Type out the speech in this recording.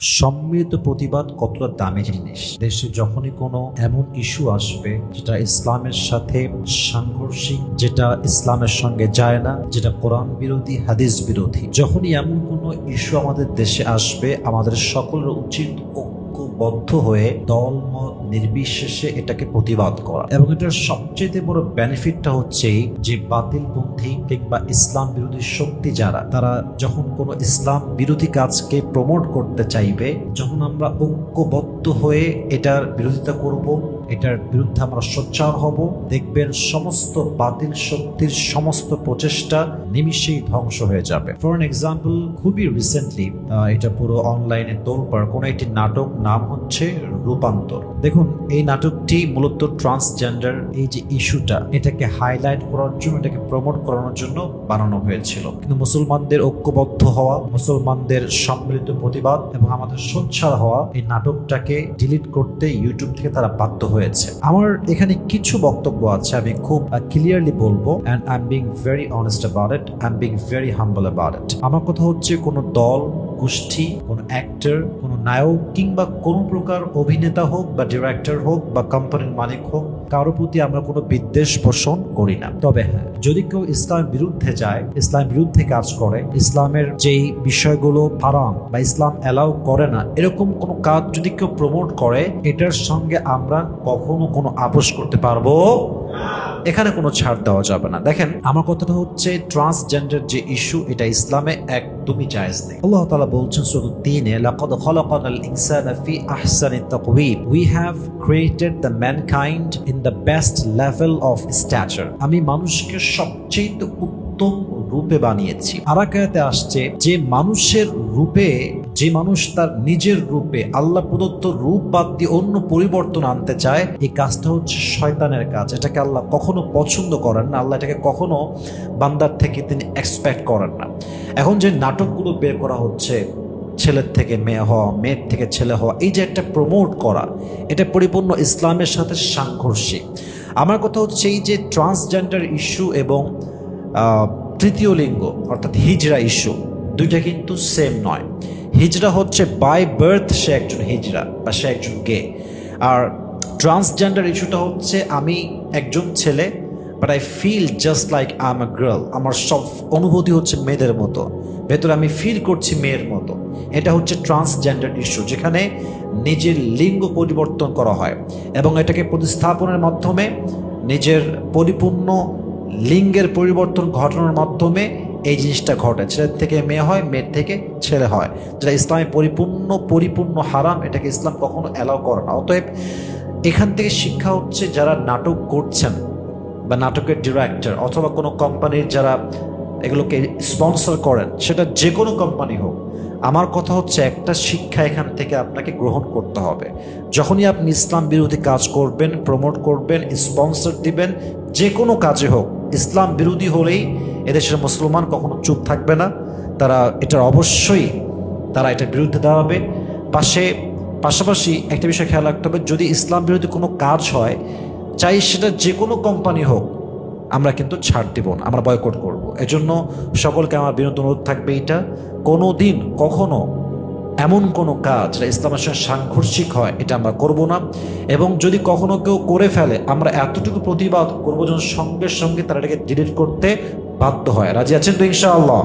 সম্মিলিত প্রতিবাদ কতটা দামি জিনিস? দেশে যখনই কোনো এমন ইস্যু আসবে, যেটা ইসলামের সাথে সাংঘর্ষিক, যেটা ইসলামের সঙ্গে যায় না, যেটা কোরআন বিরোধী, হাদিস বিরোধী, যখনই এমন কোনো ইস্যু আমাদের দেশে আসবে, আমাদের সকলের উচিত ঐক্যবদ্ধ হয়ে দল মত নির্বিশেষে এটাকে প্রতিবাদ করা। এবং এটার সবচেয়ে বড় বেনিফিটটা হচ্ছে যে বাতিল বাতিলপন্থী কিংবা ইসলাম বিরোধী শক্তি যারা, তারা যখন কোনো ইসলাম বিরোধী কাজকে প্রমোট করতে চাইবে, যখন আমরা ঐক্যবদ্ধ হয়ে এটার বিরোধিতা করব এটার বিরুদ্ধে আমরা সোচ্চার হব। দেখবেন সমস্ত বাতিল শক্তির সমস্ত প্রচেষ্টা নিমিষেই ধ্বংস হয়ে যাবে। ফর এন এক্সাম্পল খুবই রিসেন্টলি এটা পুরো অনলাইনে তোলপার কোনো একটি নাটক নাম হচ্ছে রূপান্তর। দেখুন, এই নাটকটি মূলত ট্রান্সজেন্ডার এই যে ইস্যুটা, এটাকে হাইলাইট করার জন্য, এটাকে প্রমোট করানোর জন্য বানানো হয়েছিল। কিন্তু মুসলমানদের ঐক্যবদ্ধ হওয়া, মুসলমানদের সম্মিলিত প্রতিবাদ এবং আমাদের সোচ্চার হওয়া এই নাটকটাকে ডিলিট করতে ইউটিউব থেকে তারা বাধ্য হয়েছে। আমার এখানে কিছু বক্তব্য আছে, আমি খুব ক্লিয়ারলি বলব and I am being very honest about it I am being very humble about it আমার কথা হচ্ছে কোনো দল, গোষ্ঠী, কোনো অ্যাক্টর কোনো নায়ক কিংবা কোনো প্রকার অভিনেতা হোক বা ডিরেক্টর হোক বা কোম্পানির মালিক হোক, কারও প্রতি আমরা কোনো বিদ্বেষ পোষণ করি না। তবে হ্যাঁ যদি কেউ ইসলামের বিরুদ্ধে যায়, ইসলাম বিরুদ্ধে কাজ করে, ইসলামের যেই বিষয়গুলো হারাম বা ইসলাম অ্যালাউ করে না, এরকম কোনো কাজ যদি কেউ প্রমোট করে, এটার সঙ্গে আমরা কখনো কোনো আপোষ করতে পারব এখানে কোনো ছাড় দেওয়া যাবে না। দেখেন, আমার কথাটা হচ্ছে ট্রান্সজেন্ডার যে ইস্যু এটা ইসলামে একদমই জায়েজ নেই। আল্লাহ তাআলা বলছেন শুধু তিনে লাকাদ খালাকানাল ইনসানা ফি আহসানি তাকওয়িম। We have created the mankind in the best level of stature আমি মানুষকে সবচেয়ে উত্তম রূপে বানিয়েছি। আরাকায়াতে আসছে যে মানুষের রূপে যে মানুষ তার নিজের রূপে আল্লাহ প্রদত্ত রূপ বাদ দিয়ে অন্য পরিবর্তন আনতে চায়, এই কাজটা হচ্ছে শয়তানের কাজ। এটাকে আল্লাহ কখনো পছন্দ করেন না। আল্লাহ এটাকে কখনো বান্দার থেকে তিনি এক্সপেক্ট করেন না। এখন যে নাটকগুলো বের করা হচ্ছে, ছেলের থেকে মেয়ে হওয়া, মেয়ের থেকে ছেলে হওয়া, এই যে একটা প্রমোট করা, এটা পরিপূর্ণ ইসলামের সাথে সাংঘর্ষিক। আমার কথা হচ্ছে এই যে ট্রান্সজেন্ডার ইস্যু এবং তৃতীয় লিঙ্গ, অর্থাৎ হিজরা ইস্যু দুইটা কিন্তু সেম নয়। হিজরা হচ্ছে বাই বার্থ সে একজন হিজরা বা সে একজন গে আর ট্রান্সজেন্ডার ইস্যুটা হচ্ছে আমি একজন ছেলে but I feel just like I am girl আমার সব অনুভূতি হচ্ছে মেয়েদের মতো। ভেতরে আমি ফিল করছি মেয়ের মতো। এটা হচ্ছে ট্রান্সজেন্ডার ইস্যু যেখানে নিজের লিঙ্গ পরিবর্তন করা হয় এবং এটাকে প্রতিস্থাপনের মাধ্যমে নিজের পরিপূর্ণ লিঙ্গের পরিবর্তন ঘটানোর মাধ্যমে এই জিনিসটা ঘটে। ছেলের থেকে মেয়ে হয়, মেয়ের থেকে ছেলে হয়। যেটা ইসলামে পরিপূর্ণ পরিপূর্ণ হারাম, এটাকে ইসলাম কখনো অ্যালাউ করে না। অতএব এখান থেকে শিক্ষা হচ্ছে যারা নাটক করছেন বা নাটকের ডিরেক্টর অথবা কোনো কোম্পানির যারা এগুলোকে স্পন্সর করেন, সেটা যে কোনো কোম্পানি হোক, আমার কথা হচ্ছে একটা শিক্ষা এখান থেকে আপনাকে গ্রহণ করতে হবে। যখনই আপনি ইসলাম বিরোধী কাজ করবেন প্রমোট করবেন স্পন্সর দিবেন, যে কোনো কাজে হোক, ইসলাম বিরোধী হলেই এদেশের মুসলমান কখনো চুপ থাকবে না। তারা এটার অবশ্যই তারা এটার বিরুদ্ধে দাঁড়াবে। পাশে, পাশাপাশি একটা বিষয় খেয়াল রাখতে হবে, যদি ইসলাম বিরোধী কোনো কাজ হয়, চাই সেটা যে কোনো কোম্পানি হোক, আমরা কিন্তু ছাড় দিব না, আমরা বয়কট করব। এজন্য সকলকে আমার বিনোদন অনুরোধ থাকবে এটা। কোনো দিন কখনো এমন কোনো কাজ যেটা ইসলামের সঙ্গে সাংঘর্ষিক হয়, এটা আমরা করব না। এবং যদি কখনো কেউ করে ফেলে, আমরা এতটুকু প্রতিবাদ করব যেন সঙ্গে সঙ্গে তারা এটাকে ডিলিট করতে বাধ্য হয়। রাজি আছেন তো ইনশাআল্লাহ?